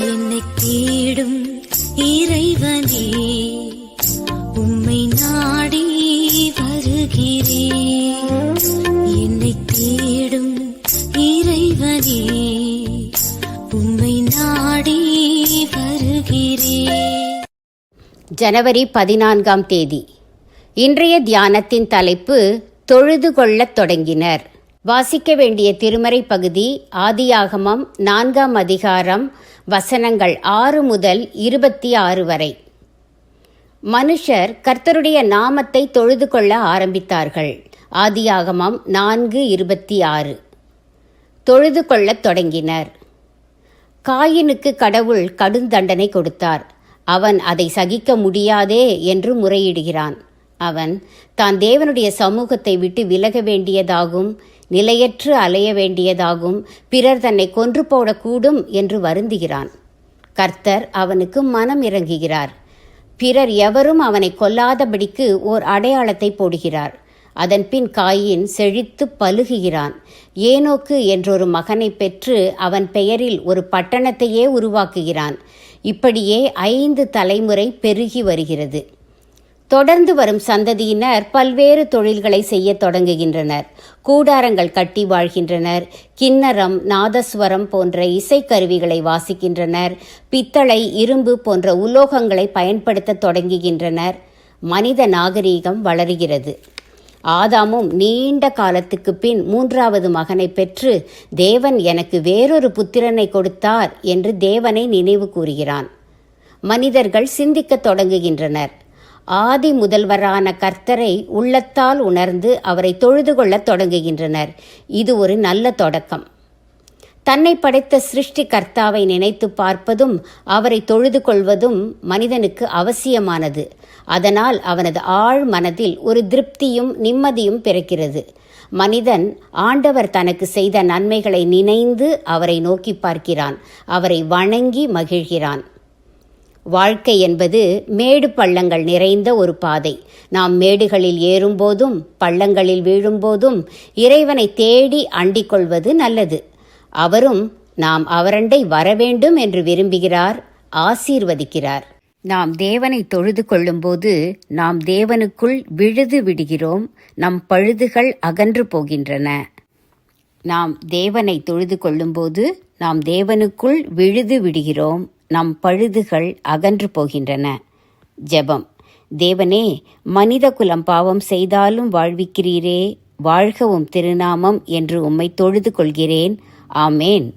என்னை தேடும் இறைவனே உம்மை நாடி வருகிறேன். என்னை தேடும் இறைவனே உம்மை நாடி வருகிறேன். ஜனவரி பதினான்காம் தேதி. இன்றைய தியானத்தின் தலைப்பு தொழுது கொள்ளத் தொடங்கினர். வாசிக்க வேண்டிய திருமறை பகுதி ஆதியாகமம் நான்காம் அதிகாரம் வசனங்கள் ஆறு முதல் இருபத்தி ஆறு வரை. மனுஷர் கர்த்தருடைய நாமத்தை தொழுது கொள்ள ஆரம்பித்தார்கள். ஆதியாகமம் நான்கு இருபத்தி ஆறு. தொழுது கொள்ளத் தொடங்கினர். காயினுக்கு கடவுள் கடுந்தண்டனை கொடுத்தார். அவன் அதை சகிக்க முடியாதே என்று முறையிடுகிறான். அவன் தான் தேவனுடைய சமூகத்தை விட்டு விலக வேண்டியதாகும் நிலையற்று அலைய வேண்டியதாகும் பிறர் தன்னை கொன்று போடக்கூடும் என்று வருந்துகிறான். கர்த்தர் அவனுக்கு மனம் இறங்குகிறார். பிறர் எவரும் அவனை கொல்லாதபடிக்கு ஓர் அடையாளத்தை போடுகிறார். அதன்பின் காயின் செழித்து பழுகுகிறான். ஏனோக்கு என்றொரு மகனை பெற்று அவன் பெயரில் ஒரு பட்டணத்தையே உருவாக்குகிறான். இப்படியே ஐந்து தலைமுறை பெருகி வருகிறது. தொடர்ந்து வரும் சந்ததியினர் பல்வேறு தொழில்களை செய்ய தொடங்குகின்றனர். கூடாரங்கள் கட்டி வாழ்கின்றனர். கிண்ணரம் நாதஸ்வரம் போன்ற இசைக்கருவிகளை வாசிக்கின்றனர். பித்தளை இரும்பு போன்ற உலோகங்களை பயன்படுத்த தொடங்குகின்றனர். மனித நாகரீகம் வளருகிறது. ஆதாமும் நீண்ட காலத்துக்கு பின் மூன்றாவது மகனை பெற்று தேவன் எனக்கு வேறொரு புத்திரனை கொடுத்தார் என்று தேவனை நினைவு கூறுகிறான். மனிதர்கள் சிந்திக்கத் தொடங்குகின்றனர். ஆதி முதல்வரான கர்த்தரை உள்ளத்தால் உணர்ந்து அவரை தொழுது கொள்ளத் தொடங்குகின்றனர். இது ஒரு நல்ல தொடக்கம். தன்னை படைத்த சிருஷ்டி கர்த்தாவை நினைத்து பார்ப்பதும் அவரை தொழுது கொள்வதும் மனிதனுக்கு அவசியமானது. அதனால் அவனது ஆழ் மனதில் ஒரு திருப்தியும் நிம்மதியும் பிறக்கிறது. மனிதன் ஆண்டவர் தனக்கு செய்த நன்மைகளை நினைந்து அவரை நோக்கி பார்க்கிறான். அவரை வணங்கி மகிழ்கிறான். வாழ்க்கை என்பது மேடு பள்ளங்கள் நிறைந்த ஒரு பாதை. நாம் மேடுகளில் ஏறும்போதும் பள்ளங்களில் வீழும்போதும் இறைவனை தேடி அண்டிக் கொள்வது நல்லது. அவரும் நாம் அவரண்டை வரவேண்டும் என்று விரும்புகிறார் ஆசீர்வதிக்கிறார். நாம் தேவனை தொழுது கொள்ளும்போது நாம் தேவனுக்குள் விழுது விடுகிறோம் நம் பழுதுகள் அகன்று போகின்றன. நாம் தேவனை தொழுது கொள்ளும்போது நாம் தேவனுக்குள் விழுது விடுகிறோம் நம் பழுதுகள் அகன்று போகின்றன. ஜெபம். தேவனே மனித குலம் பாவம் செய்தாலும் வாழ்விக்கிறீரே வாழ்கவும் திருநாமம் என்று உம்மை தொழுது கொள்கிறேன். ஆமேன்.